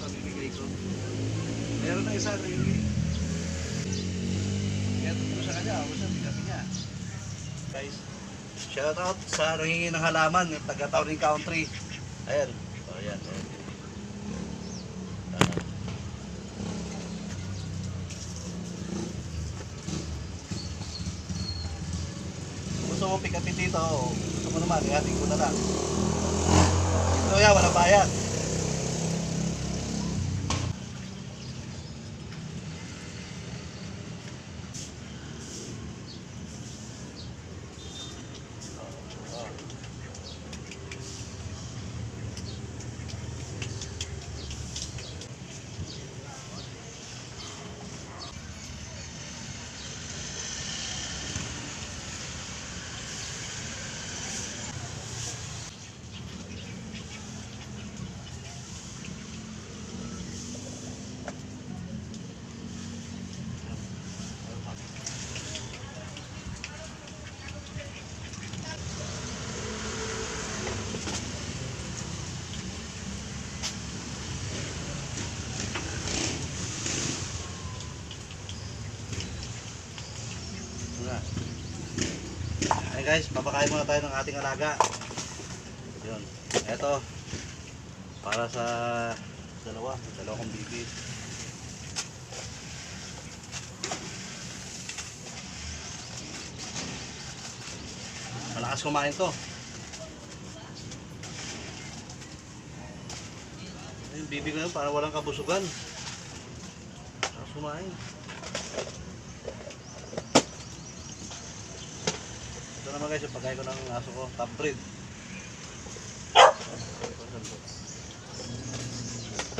pamimigay ko. Meron na isa yung Kaya tungkol sa kanya, ako siya, bigatin niya. Guys, shout out sa nangingi ng halaman, yung taga Towning Country. Ayan. O, ayan. ayan. Ah. Gusto mo pick upin dito, o gusto mo naman, ihating ko na lang. Ito yan, walang bayad. Ay guys, papakain muna tayo ng ating alaga. Yun. Eto. Para sa dalawa. Dalawa kong bibi. Malakas kumain to. Yung bibi ko yun, para walang kabusugan. Malakas kumain. Naman guys, yung pagkain ko ng aso ko, top breed.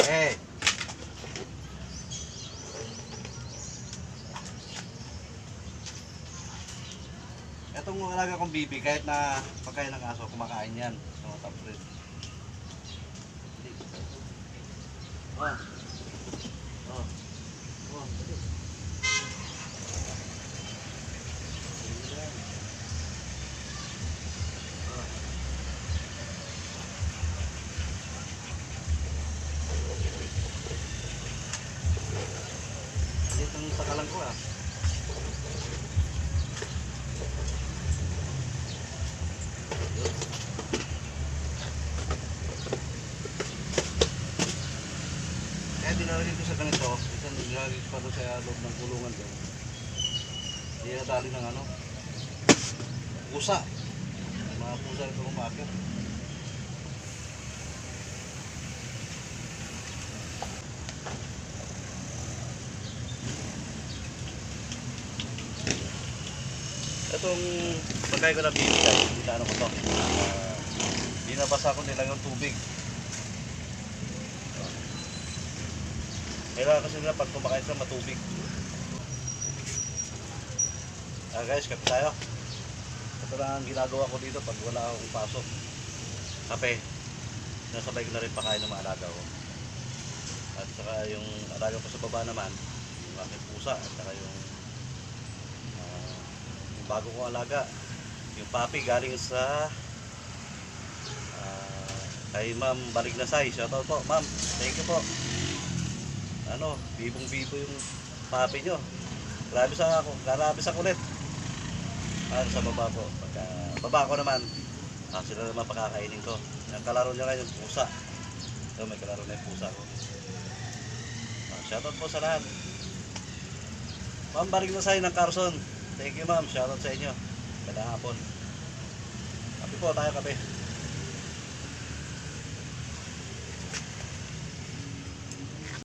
Hey! Itong alaga kong bibi, kahit na pagkain ng aso, kumakain yan. So, top breed. Oh. Oh. Ayan. Dito ang sakalan ko ah. Kaya dinalagay ko sa ganito, isang dinalagay ko pa sa loob ng kulungan ko. Hindi nadali ng ano, pusa. Mga pusa ito umakit. Itong pagkain ko na bibigay, hindi na ano ko to. Uh, binabasa ko nila yung tubig. Kailangan kasi nila pag kumakain sila matubig. Ah guys, kape tayo. Ito lang ang ginagawa ko dito pag wala akong pasok. Kape. Nasabay ko na rin pakain ng mga alaga ko. At saka yung alaga ko sa baba naman, yung aking pusa, at saka yung, ah, yung bago kong alaga, yung papi galing sa ah, kay Ma'am Baliglasay. Shoutout po, Ma'am. Thank you po. Ano, bibong-bibo yung papi nyo. Grabe sa ako, grabe sa kulit. Ano sa baba po. Pagka, baba ko naman, ah, sila naman pakakainin ko. Ang kalaro niya ngayon, pusa. So, may kalaro na yung pusa ko. Ah, shoutout po sa lahat. Ma'am Barig na ng Carson. Thank you ma'am. Shoutout sa inyo. Kada hapon. po tayo kape.